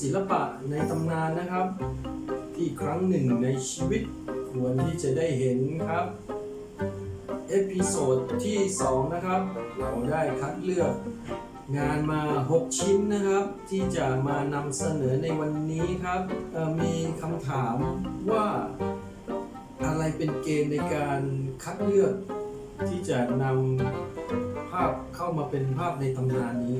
ศิลปะในตำนานนะครับ ที่ครั้งหนึ่งในชีวิตควรที่จะได้เห็นครับเอพิโซดที่ 2 นะครับ เราได้คัดเลือกงานมา 6 ชิ้นนะครับ ที่จะมานำเสนอในวันนี้ครับ มีคำถามว่าอะไรเป็นเกณฑ์ในการคัดเลือก ที่จะนำภาพเข้ามาเป็นภาพในตำนานนี้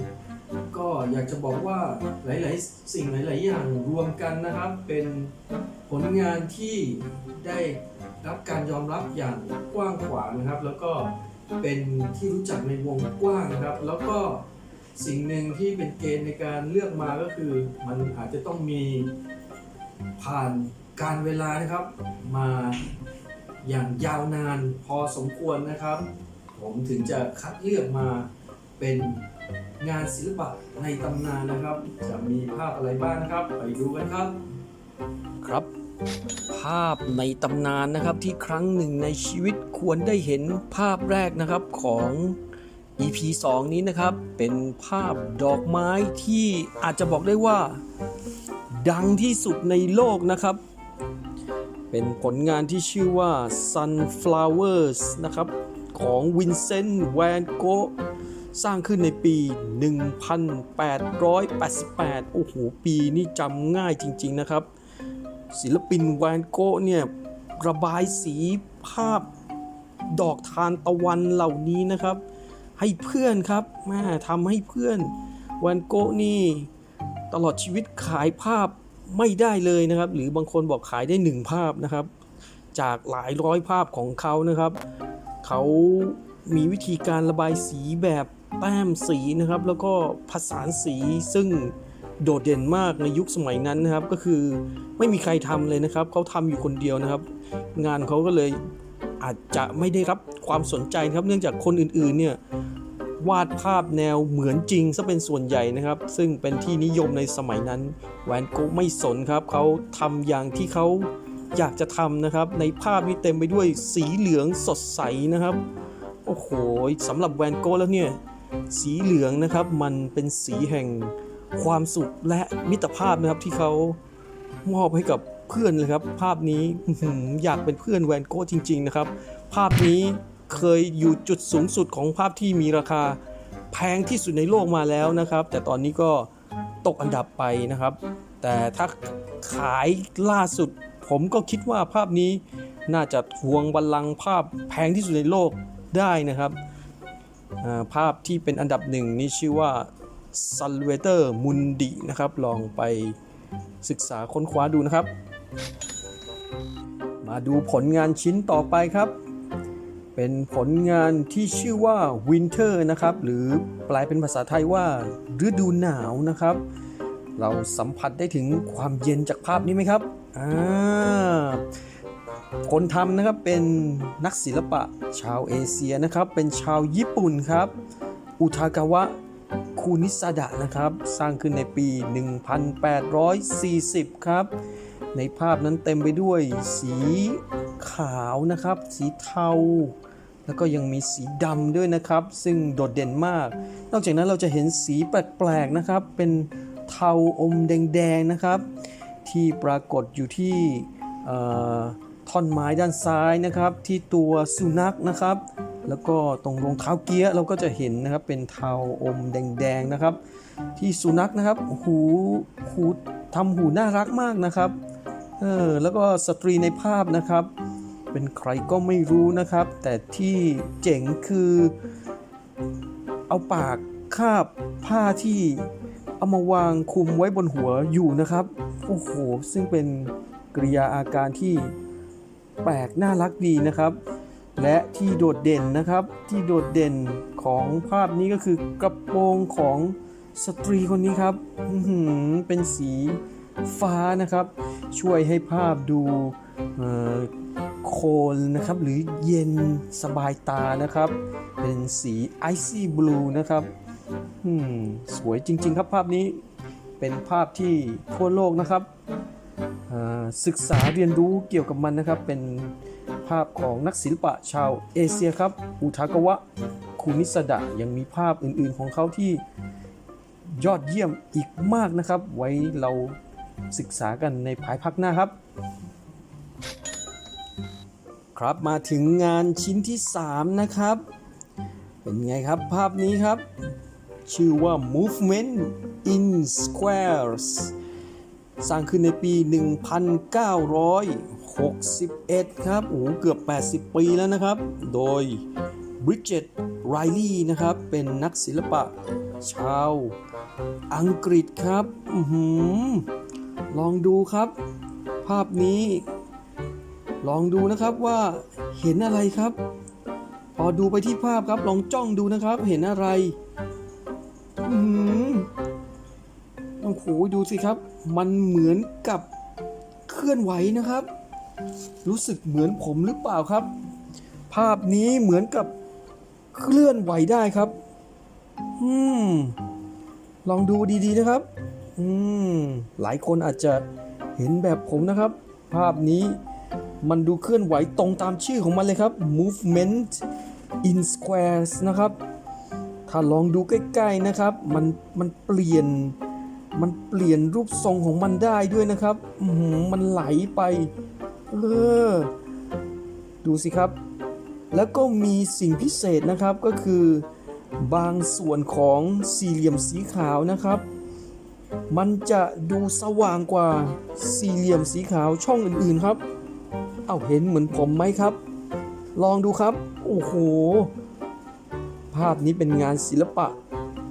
ก็อยากจะบอกว่าหลาย ๆ สิ่งหลาย ๆ อย่างรวมกันนะครับ เป็นผลงานที่ได้รับการยอมรับอย่างกว้างขวางนะครับ แล้วก็เป็นที่รู้จักในวงกว้างนะครับ แล้วก็สิ่งหนึ่งที่เป็นเกณฑ์ในการเลือกมาก็คือ มันอาจจะต้องมีผ่านการเวลานะครับ มาอย่างยาวนานพอสมควรนะครับ ผมถึงจะคัดเลือกมาเป็น งานศิลปะในตำนานนะครับ จะมีภาพอะไรบ้างนะครับ ไปดูกันครับ ครับ ภาพในตำนานนะครับที่ครั้งหนึ่งในชีวิตควรได้เห็นภาพแรกนะครับของ EP 2 นี้นะครับ เป็นภาพดอกไม้ที่อาจจะบอกได้ว่า ดังที่สุดในโลกนะครับ เป็นผลงานที่ชื่อว่า Sunflowers นะครับ ของวินเซนต์แวนโก สร้างขึ้นในปี 1888 โอ้โห ปีนี่จำง่ายจริง ๆ นะครับ ศิลปินแวนโกะเนี่ย ระบายสีภาพดอกทานตะวันเหล่านี้นะครับ ให้เพื่อนครับแม่ทำให้เพื่อนแวนโกะนี่ ตลอดชีวิตขายภาพไม่ได้เลยนะครับ หรือบางคนบอกขายได้หนึ่งภาพนะครับ จากหลายร้อยภาพของเขานะครับ เขามีวิธีการระบายสีแบบ แต้มสีนะครับ แล้วก็ผสานสีซึ่งโดดเด่นมากในยุคสมัยนั้นนะครับ ก็คือไม่มีใครทำเลยนะครับ เขาทำอยู่คนเดียวนะครับ งานเขาก็เลยอาจจะไม่ได้รับความสนใจนครับ เนื่องจากคนอื่นๆ เนี่ยวาดภาพแนวเหมือนจริงซะเป็นส่วนใหญ่นะครับ ซึ่งเป็นที่นิยมในสมัยนั้นแวนโกะไม่สนครับ เขาทำอย่างที่เขาอยากจะทำนะครับ ในภาพนี้เต็มไปด้วยสีเหลืองสดใสนะครับ โอ้โหสำหรับแวนโกะแล้วเนี่ย สีเหลืองนะครับ มันเป็นสีแห่งความสุขและมิตรภาพนะครับที่เขามอบให้กับเพื่อนเลยครับ ภาพนี้อยากเป็นเพื่อนแวนโกะจริง ๆ นะครับ ภาพนี้เคยอยู่จุดสูงสุดของภาพที่มีราคาแพงที่สุดในโลกมาแล้วนะครับ แต่ตอนนี้ก็ตกอันดับไปนะครับ แต่ถ้าขายล่าสุด ผมก็คิดว่าภาพนี้น่าจะทวงบัลลังก์ภาพแพงที่สุดในโลกได้นะครับ ภาพที่เป็นอันดับหนึ่งนี่ชื่อว่า Salvator Mundi นะครับ ลองไปศึกษาค้นคว้าดูนะครับ มาดูผลงานชิ้นต่อไปครับ เป็นผลงานที่ชื่อว่า Winter นะครับ หรือแปลเป็นภาษาไทยว่าฤดูหนาวนะครับ เราสัมผัสได้ถึงความเย็นจากภาพนี้ไหมครับอ่า คนทำนะครับเป็นนักศิลปะชาวเอเชียนะครับ เป็นชาวญี่ปุ่นครับ อุทากาวะคูนิซาดะนะครับ สร้างขึ้นในปี 1840 ครับ ในภาพนั้นเต็มไปด้วยสีขาวนะครับ สีเทา แล้วก็ยังมีสีดำด้วยนะครับ ซึ่งโดดเด่นมาก นอกจากนั้นเราจะเห็นสีแปลกๆนะครับ เป็นเทาอมแดงๆนะครับ ที่ปรากฏอยู่ที่ ท่อนไม้ด้านซ้ายนะครับที่ตัวสุนัขนะครับ แล้วก็ตรงรองเท้าเกียร์เราก็จะเห็นนะครับเป็นเทาอมแดงๆนะครับ ที่สุนัขนะครับหูหูทำหูน่ารักมากนะครับเออแล้วก็สตรีในภาพนะครับ เป็นใครก็ไม่รู้นะครับ แต่ที่เจ๋งคือเอาปากคาบผ้าที่เอามาวางคุมไว้บนหัวอยู่นะครับ โอ้โห ซึ่งเป็นกริยาอาการที่ แปลกน่ารักดีนะครับ และที่โดดเด่นนะครับที่โดดเด่นของภาพนี้ก็คือกระโปรงของสตรีคนนี้ครับเป็นสีฟ้านะครับ ช่วยให้ภาพดูโคนนะครับ หรือเย็นสบายตานะครับ เป็นสีไอซี่บลูนะครับสวยจริง ๆ ครับภาพนี้เป็นภาพที่ทั่วโลกนะครับ ศึกษาเรียนรู้เกี่ยวกับมันนะครับ เป็นภาพของนักศิลปะชาวเอเชียครับ อุทากาวะคุนิสดะยังมีภาพอื่นๆของเขาที่ยอดเยี่ยมอีกมากนะครับ ไว้เราศึกษากันในภายภาคหน้าครับ ครับมาถึงงานชิ้นที่ 3 นะครับ เป็นไงครับภาพนี้ครับ ชื่อว่า Movement in Squares สร้างขึ้นในปี 1961 ครับโอ้โหเกือบ 80 ปีแล้วนะครับ โดย Bridget Riley นะครับ เป็นนักศิลปะชาวอังกฤษครับอือหือลองดูครับ ภาพนี้ ลองดูนะครับว่าเห็นอะไรครับ พอดูไปที่ภาพครับ ลองจ้องดูนะครับ เห็นอะไร อืม โอ้โหดูสิครับ มันเหมือนกับเคลื่อนไหวนะครับ รู้สึกเหมือนผมหรือเปล่าครับ ภาพนี้เหมือนกับเคลื่อนไหวได้ครับ อืม ลองดูดีๆนะครับ อืม หลายคนอาจจะเห็นแบบผมนะครับ ภาพนี้มันดูเคลื่อนไหวตรงตามชื่อของมันเลยครับ movement in squares นะครับ ถ้าลองดูใกล้ ๆนะครับ มันมันเปลี่ยน มันเปลี่ยนรูปทรงของมันได้ด้วยนะครับมันไหลไป เออ ดูสิครับ แล้วก็มีสิ่งพิเศษนะครับก็คือบางส่วนของสี่เหลี่ยมสีขาวนะครับ มันจะดูสว่างกว่าสี่เหลี่ยมสีขาวช่องอื่นๆครับ เอาเห็นเหมือนผมไหมครับ ลองดูครับ โอ้โห ภาพนี้เป็นงานศิลปะ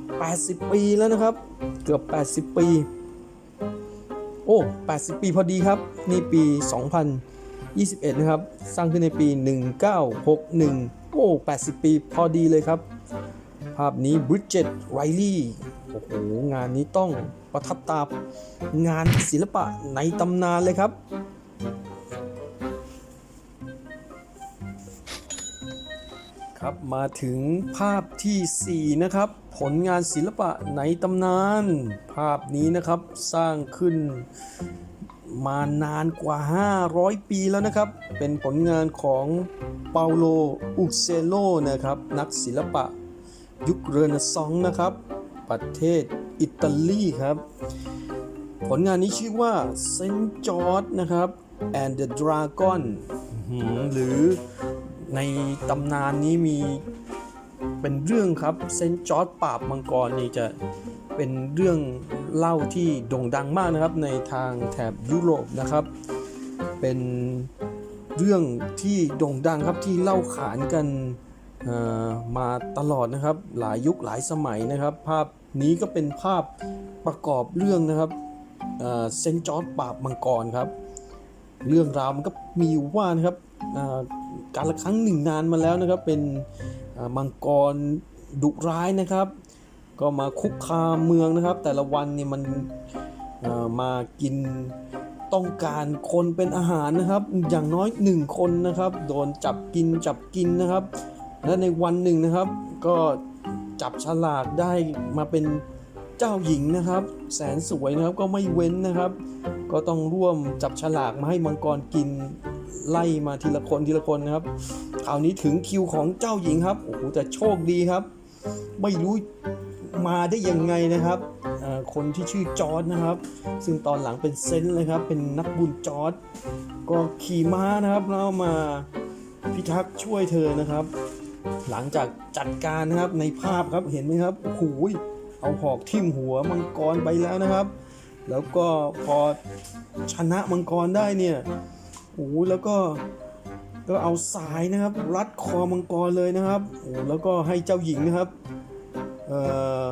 80 ปีแล้วนะครับ เกือบ 80 ปี โอ้ 80 ปีพอดีครับ นี่ปี 2021 นะครับ สร้างขึ้นในปี 1961 โอ้ 80 ปีพอดีเลยครับ ภาพนี้ Bridget Riley โอ้โห งานนี้ต้องประทับตางานศิลปะในตำนานเลยครับครับมาถึงภาพทีสี่4 นะครับ ผลงานศิลปะในตำนาน ภาพนี้นะครับสร้างขึ้นมานานกว่า 500 ปีแล้วนะครับ เป็นผลงานของเปาโลอุเซโลนะครับ นักศิลปะยุคเรเนซองส์นะครับ ประเทศอิตาลีครับ ผลงานนี้ชื่อว่า Saint George นะครับ and the Dragon หรือในตำนานนี้มี เป็นเรื่องครับเซนจอร์ดปราบมังกรนี่จะเป็นเรื่องเล่าที่โด่งดังมากนะครับในทางแถบยุโรปนะครับ เป็นเรื่องที่โด่งดังครับที่เล่าขานกันมาตลอดนะครับ หลายยุคหลายสมัยนะครับ ภาพนี้ก็เป็นภาพประกอบเรื่องนะครับเซนจอร์ดปราบมังกรครับ เรื่องราวมันก็มีว่านะครับการละครั้งหนึ่งนานมาแล้วนะครับเป็น มังกรดุร้ายนะครับ ก็มาคุกคามเมืองนะครับ แต่ละวันเนี่ยมันมากินต้องการคนเป็นอาหารนะครับ อย่างน้อยหนึ่งคนนะครับ โดนจับกินจับกินนะครับ และในวันหนึ่งนะครับ ก็จับฉลากได้มาเป็นเจ้าหญิงนะครับ แสนสวยนะครับก็ไม่เว้นนะครับ ก็ต้องร่วมจับฉลากมาให้มังกรกินไล่มาทีละคนทีละคนนะครับ คราวนี้ถึงคิวของเจ้าหญิงครับโอ้โหแต่โชคดีครับ ไม่รู้มาได้ยังไงนะครับ คนที่ชื่อจอร์ดนะครับ ซึ่งตอนหลังเป็นเซนต์เลยครับ เป็นนักบุญจอร์ดก็ขี่ม้านะครับแล้วมาพิทักษ์ช่วยเธอนะครับ หลังจากจัดการนะครับในภาพครับเห็นไหมครับโอ้โหเอาหอกทิ่มหัวมังกรไปแล้วนะครับ แล้วก็พอชนะมังกรได้เนี่ยโอ้แล้วก็ ก็เอาสายนะครับ รัดคอมังกรเลยนะครับโอ้แล้วก็ให้เจ้าหญิงนะครับเอ่อ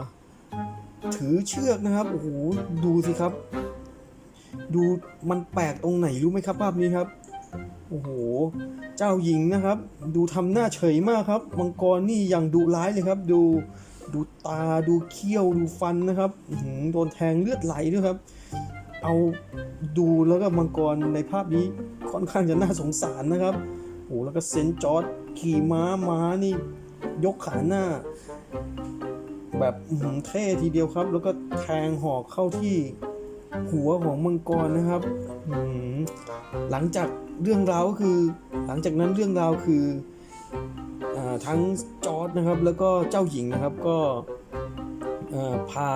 ถือเชือกนะครับโอ้โหดูสิครับ ดูมันแปลกตรงไหนรู้ไหมครับภาพนี้ครับโอ้โหเจ้าหญิงนะครับ ดูทำหน้าเฉยมากครับ มังกรนี่ยังดุร้ายเลยครับ ดูดูตาดูเขี้ยวดูฟันนะครับหือโดนแทงเลือดไหลด้วยครับ เอาดูแล้วก็มังกรในภาพนี้ค่อนข้างจะน่าสงสารนะครับโอ้แล้วก็เซนจอร์ดขี่ม้าม้านี่ยกขาหน้า แบบเท่ทีเดียวครับ แล้วก็แทงหอกเข้าที่หัวของมังกรนะครับหลังจากเรื่องราวก็คือ หลังจากนั้นเรื่องราวคืออทั้งจอร์ดนะครับ แล้วก็เจ้าหญิงนะครับก็พา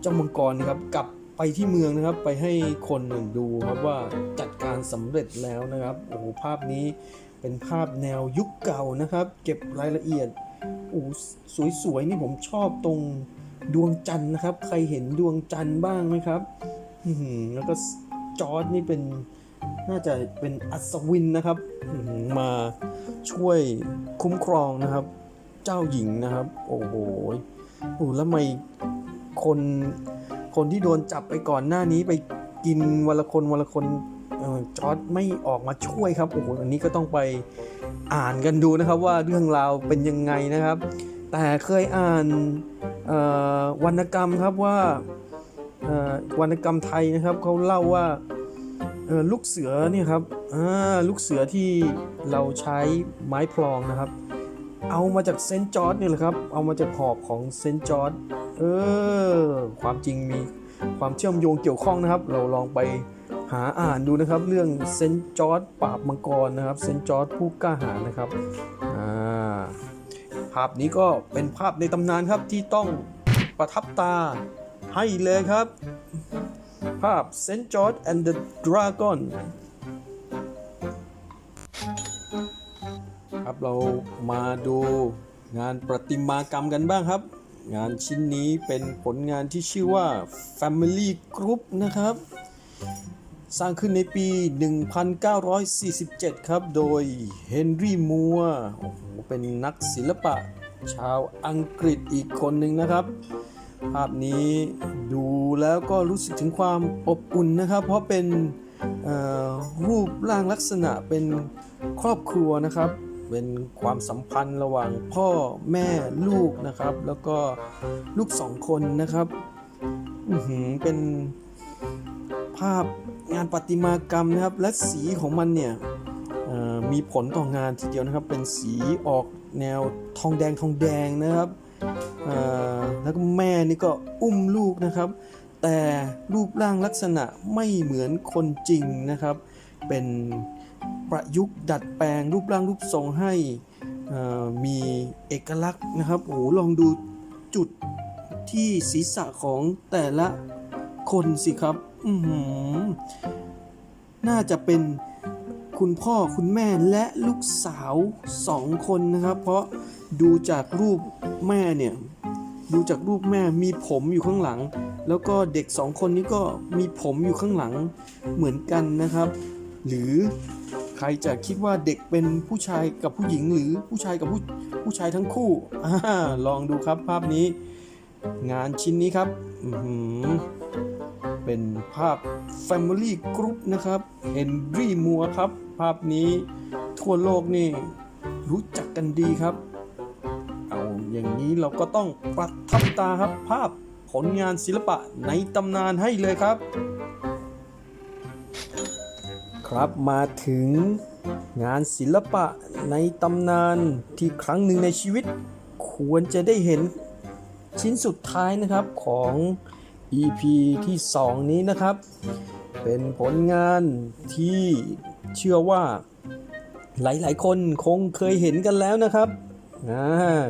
เจ้ามังกรนะครับกลับ ไปที่เมืองนะครับไปให้คนหนึ่งดูครับว่าจัดการสำเร็จแล้วนะครับโอ้โหภาพนี้เป็นภาพแนวยุคเก่านะครับ เก็บรายละเอียดโอ้สวยๆนี่ผมชอบตรงดวงจันทร์นะครับ ใครเห็นดวงจันทร์บ้างไหมครับแล้วก็จอร์ดนี่เป็นน่าจะเป็นอัศวินนะครับมาช่วยคุ้มครองนะครับ เจ้าหญิงนะครับ โอ้โหโอ้แล้วไม่คน คนที่โดนจับไปก่อนหน้านี้ไปกินวันละคนวันละคนจอร์ดไม่ออกมาช่วยครับโอ้โหอันนี้ก็ต้องไปอ่านกันดูนะครับว่าเรื่องราวเป็นยังไงนะครับ แต่เคยอ่านวรรณกรรมครับว่าวรรณกรรมไทยนะครับเขาเล่าว่าลูกเสือเนี่ยครับลูกเสือที่เราใช้ไม้พลองนะครับ เอามาจากเซนจอร์ดเนี่ยแหละครับ เอามาจากหอกของเซนจอร์ด เออ ความจริงมีความเชื่อมโยงเกี่ยวข้องนะครับ เราลองไปหาอ่านดูนะครับ เรื่องเซนจอร์ดปราบมังกรนะครับเซนจอร์ดผู้กล้าหาญนะครับอ่าภาพนี้ก็เป็นภาพในตำนานครับที่ต้องประทับตาให้เลยครับ ภาพ St. George and the Dragon ครับเรามาดูงานประติมากรรมกันบ้างครับ งานชิ้นนี้เป็นผลงานที่ชื่อว่า Family Group นะครับ สร้างขึ้นในปี 1947 ครับ โดยเฮนรี่มัวโอ้โหเป็นนักศิลปะชาวอังกฤษอีกคนหนึ่งนะครับ ภาพนี้ดูแล้วก็รู้สึกถึงความอบอุ่นนะครับ เพราะเป็นรูปร่างลักษณะเป็นครอบครัวนะครับ เป็นความสัมพันธ์ระหว่างพ่อแม่ลูกนะครับ แล้วก็ลูกสองคนนะครับเป็นภาพงานประติมากรรมนะครับ และสีของมันเนี่ยมีผลต่องานทีเดียวนะครับ เป็นสีออกแนวทองแดงทองแดงนะครับแล้วก็แม่นี่ก็อุ้มลูกนะครับ แต่รูปร่างลักษณะไม่เหมือนคนจริงนะครับ เป็น ประยุกต์ดัดแปลงรูปร่างรูปทรงให้มีเอกลักษณ์นะครับโอ้ลองดูจุดที่ศีรษะของแต่ละคนสิครับอืน่าจะเป็นคุณพ่อคุณแม่และลูกสาวสองคนนะครับ เพราะดูจากรูปแม่เนี่ยดูจากรูปแม่มีผมอยู่ข้างหลัง แล้วก็เด็กสองคนนี้ก็มีผมอยู่ข้างหลังเหมือนกันนะครับ หรือใครจะคิดว่าเด็กเป็นผู้ชายกับผู้หญิงหรือผู้ชายกับผู้ผู้ชายทั้งคู่อลองดูครับภาพนี้ งานชิ้นนี้ครับอือหือเป็นภาพ Family Group นะครับเฮนรี่มัวครับ ภาพนี้ทั่วโลกนี่รู้จักกันดีครับ เอาอย่างนี้เราก็ต้องประทับตาครับภาพผลงานศิลปะในตำนานให้เลยครับ ครับมาถึงงานศิลปะในตำนานที่ครั้งหนึ่งในชีวิต ควรจะได้เห็นชิ้นสุดท้ายนะครับของ EP ที่ 2 นี้นะครับ เป็นผลงานที่เชื่อว่าหลายๆ คนคงเคยเห็นกันแล้วนะครับอ่า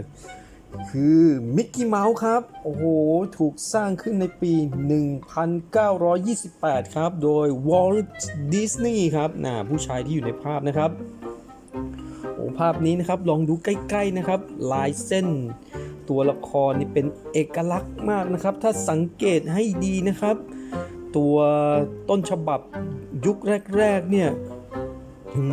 คือมิกกี้เมาส์ครับ โอ้โห ถูกสร้างขึ้นในปี 1928 ครับ โดยวอลต์ดิสนีย์ครับน่ะผู้ชายที่อยู่ในภาพนะครับโอ้ภาพนี้นะครับ ลองดูใกล้ ๆนะครับ ลายเส้นตัวละครนี่เป็นเอกลักษณ์มากนะครับ ถ้าสังเกตให้ดีนะครับ ตัวต้นฉบับยุคแรก ๆ เนี่ย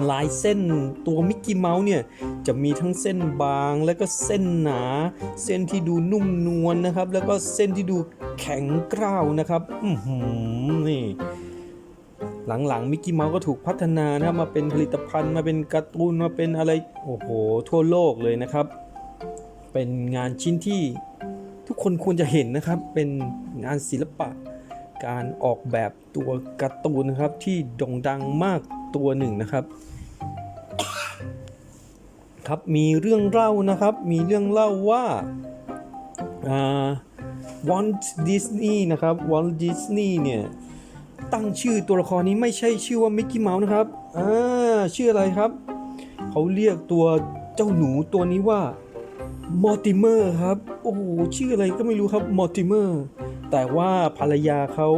ลายเส้นตัวมิกกี้เมาส์เนี่ย จะมีทั้งเส้นบางแล้วก็เส้นหนา เส้นที่ดูนุ่มนวลนะครับ แล้วก็เส้นที่ดูแข็งกร้าวนะครับอืนี่หลังๆมิกกี้เมาส์ก็ถูกพัฒนานะมาเป็นผลิตภัณฑ์มาเป็นการ์ตูนมาเป็นอะไร โอ้โห ทั่วโลกเลยนะครับ เป็นงานชิ้นที่ทุกคนควรจะเห็นนะครับ เป็นงานศิลปะ การออกแบบตัวการ์ตูนนะครับที่โด่งดังมากตัวหนึ่งนะครับ ครับมีเรื่องเล่านะครับ มีเรื่องเล่าว่าวอลต์ดิสนีย์นะครับวอลต์ดิสนีย์เนี่ยตั้งชื่อตัวละครนี้ไม่ใช่ชื่อว่ามิกกี้เมาส์นะครับอ่าชื่ออะไรครับ เขาเรียกตัวเจ้าหนูตัวนี้ว่ามอร์ติเมอร์ครับ โอ้โหชื่ออะไรก็ไม่รู้ครับมอร์ติเมอร์ แต่ว่าภรรยาเขา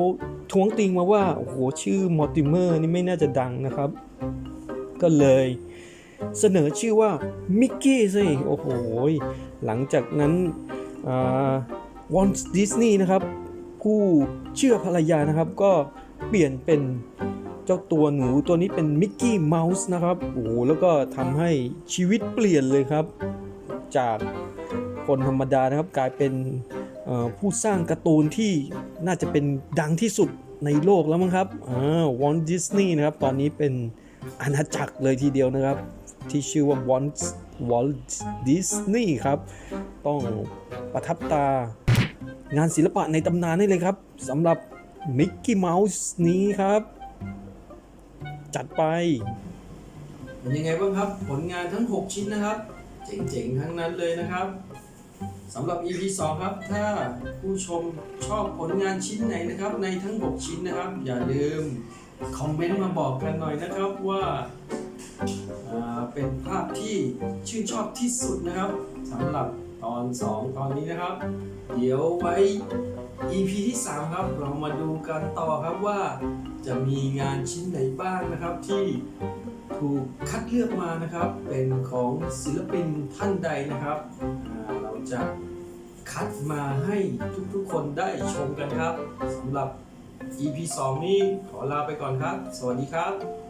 ท้วงติงมาว่า โอ้โห ชื่อมอร์ติเมอร์นี่ไม่น่าจะดังนะครับ ก็เลยเสนอชื่อว่ามิกกี้สิโอ้โห หลังจากนั้นวอลดิสนีย์นะครับ ผู้เชื่อภรรยานะครับก็เปลี่ยนเป็นเจ้าตัวหนูตัวนี้เป็นมิกกี้เมาส์นะครับ โอ้โห แล้วก็ทำให้ชีวิตเปลี่ยนเลยครับ จากคนธรรมดานะครับกลายเป็น ผู้สร้างการ์ตูนที่น่าจะเป็นดังที่สุดในโลกแล้วมั้งครับวอลดิสนีย์นะครับ ตอนนี้เป็นอาณาจักรเลยทีเดียวนะครับ ที่ชื่อว่า Walt Walt Disney ครับ ต้องประทับตางานศิลปะในตำนานนี่เลยครับสำหรับมิกกี้เมาส์นี้ครับ จัดไป เป็นยังไงบ้างครับ ผลงานทั้ง 6 ชิ้นนะครับ เจ๋งๆ ทั้งนั้นเลยนะครับ สำหรับ EP 2 ครับ ถ้าผู้ชมชอบผลงานชิ้นไหนนะครับ ในทั้ง 6 ชิ้นนะครับ อย่าลืมคอมเมนต์มาบอกกันหน่อยนะครับว่าาเป็นภาพที่ชื่นชอบที่สุดนะครับสำหรับตอน 2 ตอนนี้นะครับ เดี๋ยวไว้ EP ที่ 3 ครับ เรามาดูกันต่อครับว่า จะมีงานชิ้นไหนบ้างนะครับที่ถูกคัดเลือกมานะครับ เป็นของศิลปินท่านใดนะครับ จะคัดมาให้ทุกๆคนได้ชมกันครับสำหรับ EP 2 นี้ขอลาไปก่อนครับ สวัสดีครับ